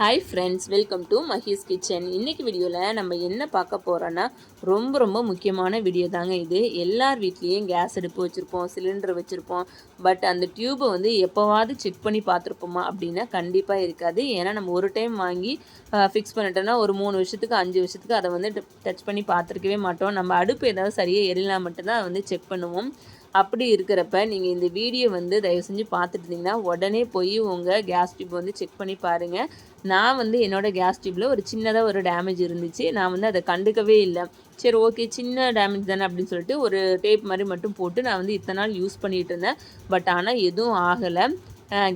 Hi friends welcome to Mahi's kitchen இன்றைக்கி வீடியோவில் நம்ம என்ன பார்க்க போகிறோன்னா ரொம்ப ரொம்ப முக்கியமான வீடியோ தாங்க இது. எல்லார் வீட்லேயும் கேஸ் அடுப்பு வச்சுருப்போம் சிலிண்டர் வச்சுருப்போம். பட் அந்த டியூப்பை வந்து எப்போவாவது செக் பண்ணி பார்த்துருப்போமா அப்படின்னா கண்டிப்பாக இருக்காது. ஏன்னா நம்ம ஒரு டைம் வாங்கி ஃபிக்ஸ் பண்ணிட்டோன்னா ஒரு மூணு வருஷத்துக்கு அஞ்சு வருஷத்துக்கு அதை வந்து டச் பண்ணி பார்த்துருக்கவே மாட்டோம். நம்ம அடுப்பு ஏதாவது சரியாக எரியலாம் மட்டும்தான் வந்து செக் பண்ணுவோம். அப்படி இருக்கிறப்ப நீங்கள் இந்த வீடியோ வந்து தயவு செஞ்சு பார்த்துட்டு இருந்தீங்கன்னா உடனே போய் உங்கள் கேஸ் டியூப் வந்து செக் பண்ணி பாருங்கள் நான் வந்து என்னோடய கேஸ் டியூப்பில் ஒரு சின்னதாக ஒரு டேமேஜ் இருந்துச்சு. நான் வந்து அதை கண்டுக்கவே இல்லை. சரி ஓகே சின்ன டேமேஜ் தானே அப்படின்னு சொல்லிட்டு ஒரு டேப் மாதிரி மட்டும் போட்டு நான் வந்து இத்தனை நாள் யூஸ் பண்ணிகிட்டு இருந்தேன். பட் ஆனால் எதுவும் ஆகலை.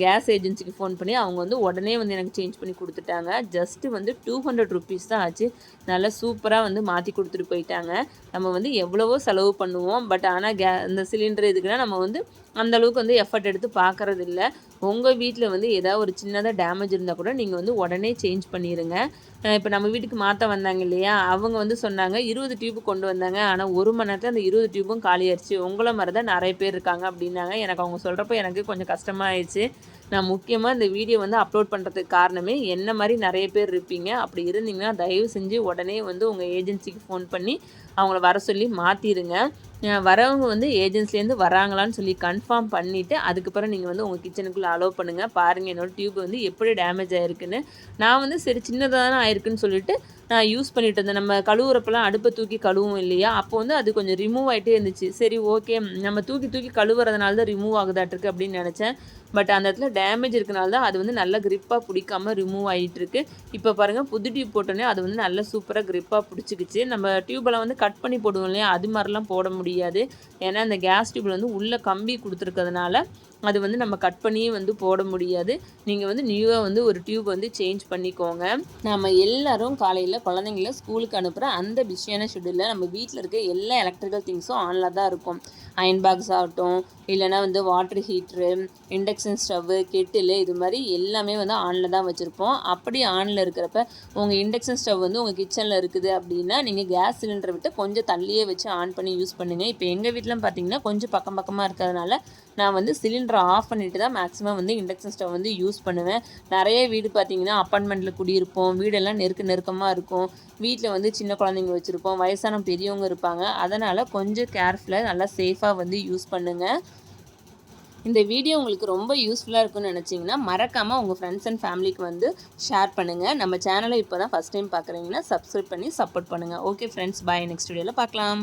கேஸ் ஏஜென்சிக்கு ஃபோன் பண்ணி அவங்க வந்து உடனே வந்து எனக்கு சேஞ்ச் பண்ணி கொடுத்துட்டாங்க. ஜஸ்ட்டு வந்து டூ ஹண்ட்ரட் ருபீஸ் தான் ஆச்சு. நல்லா சூப்பராக வந்து மாற்றி கொடுத்துட்டு போயிட்டாங்க. நம்ம வந்து எவ்வளவோ செலவு பண்ணுவோம். பட் ஆனால் கே இந்த சிலிண்டர் இதுக்குன்னா நம்ம வந்து அந்தளவுக்கு வந்து எஃபர்ட் எடுத்து பார்க்குறது இல்லை உங்கள் வீட்டில் வந்து ஏதாவது ஒரு சின்னதாக டேமேஜ் இருந்தால் கூட நீங்கள் வந்து உடனே சேஞ்ச் பண்ணிடுங்க இப்போ நம்ம வீட்டுக்கு மாற்ற வந்தாங்க இல்லையா? அவங்க வந்து சொன்னாங்க இருபது டியூப் கொண்டு வந்தாங்க. ஆனால் ஒரு மணி நேரத்தில் அந்த இருபது டியூப்பும் காலியாயிருச்சு. உங்களை மாதிரி தான் நிறைய பேர் இருக்காங்க அப்படின்னாங்க. எனக்கு அவங்க சொல்கிறப்ப எனக்கு கொஞ்சம் கஷ்டமாயிடுச்சு. நான் முக்கியமாக இந்த வீடியோ வந்து அப்லோட் பண்ணுறதுக்கு காரணமே என்ன மாதிரி நிறைய பேர் இருப்பீங்க. அப்படி இருந்தீங்கன்னா தயவு செஞ்சு உடனே வந்து உங்கள் ஏஜென்சிக்கு ஃபோன் பண்ணி அவங்கள வர சொல்லி மாற்றிடுங்க வரவங்க வந்து ஏஜென்சிலேருந்து வராங்களான்னு சொல்லி கன்ஃபார்ம் பண்ணிவிட்டு அதுக்கப்புறம் நீங்கள் வந்து உங்கள் கிச்சனுக்குள்ளே அலோவ் பண்ணுங்கள் பாருங்கள் என்னோடய டியூப் வந்து எப்படி டேமேஜ் ஆகிருக்குன்னு நான் வந்து சரி சின்னதாக தானே ஆயிருக்குன்னு சொல்லிட்டு நான் யூஸ் பண்ணிட்டு இருந்தேன். நம்ம கழுவுறப்பெல்லாம் அடுப்பை தூக்கி கழுவும் இல்லையா? அப்போ வந்து அது கொஞ்சம் ரிமூவ் ஆகிட்டே இருந்துச்சு. சரி ஓகே நம்ம தூக்கி தூக்கி கழுவுறதுனால தான் ரிமூவ் ஆகுதாட்டிருக்கு அப்படின்னு நினச்சேன். பட் அந்த இடத்துல டேமேஜ் இருக்கனால தான் அது வந்து நல்லா க்ரிப்பாக பிடிக்காம ரிமூவ் ஆகிட்டு இருக்கு இப்போ பாருங்கள் புது டியூப் போட்டோன்னே அது வந்து நல்லா சூப்பராக க்ரிப்பாக பிடிச்சிக்கிச்சு. நம்ம டியூபெல்லாம் வந்து கட் பண்ணி போடுவோம் இல்லையா? அது மாதிரிலாம் போட முடியாது. ஏன்னா அந்த கேஸ் டியூப்பில் வந்து உள்ளே கம்பி கொடுத்துருக்கிறதுனால அது வந்து நம்ம கட் பண்ணியே வந்து போட முடியாது. நீங்கள் வந்து நியூவாக வந்து ஒரு டியூப் வந்து சேஞ்ச் பண்ணிக்கோங்க. நம்ம எல்லாரும் காலையில் குழந்தைங்கள ஸ்கூலுக்கு அனுப்புகிற அந்த பிஸியான ஷெடியூலில் நம்ம வீட்டில் இருக்க எல்லா எலக்ட்ரிக்கல் திங்ஸும் ஆனில் தான் இருக்கும். அயன் பாக்ஸ் ஆகட்டும் இல்லைனா வந்து water heater induction stove kettle இது மாதிரி எல்லாமே வந்து ஆனில் தான் வச்சுருப்போம். அப்படி ஆனில் இருக்கிறப்ப உங்கள் இண்டக்ஷன் ஸ்டவ் வந்து உங்கள் கிச்சனில் இருக்குது அப்படின்னா நீங்கள் கேஸ் சிலிண்டரை விட்டு கொஞ்சம் தள்ளியே வச்சு ஆன் பண்ணி யூஸ் பண்ணுங்கள் இப்போ எங்கள் வீட்டில் பார்த்தீங்கன்னா கொஞ்சம் பக்கம் பக்கமாக இருக்கிறதுனால நான் வந்து சிலிண்டரை ஆஃப் பண்ணிட்டு தான் மேக்ஸிமம் வந்து இண்டக்ஷன் ஸ்டவ் வந்து யூஸ் பண்ணுவேன். நிறைய வீடு பார்த்தீங்கன்னா அப்பார்ட்மெண்ட்டில் குடியிருப்போம். வீடெல்லாம் நெருக்க நெருக்கமாக இருக்கும். வீட்டில் வந்து சின்ன குழந்தைங்க வச்சுருப்போம். வயசான பெரியவங்க இருப்பாங்க. அதனால் கொஞ்சம் கேர்ஃபுல்லாக நல்லா சேஃபாக வந்து யூஸ் பண்ணுங்கள் இந்த வீடியோ உங்களுக்கு ரொம்ப யூஸ்ஃபுல்லாக இருக்கும்னு நினச்சிங்கன்னா மறக்காமல் உங்கள் ஃப்ரெண்ட்ஸ் அண்ட் ஃபேமிலிக்கு வந்து ஷேர் பண்ணுங்கள் நம்ம சேனலை இப்போ தான் ஃபஸ்ட் டைம் பார்க்குறீங்கன்னா சப்ஸ்கிரைப் பண்ணி சப்போர்ட் பண்ணுங்கள் ஓகே ஃப்ரெண்ட்ஸ் பாய் நெக்ஸ்ட் வீடியோவில் பார்க்கலாம்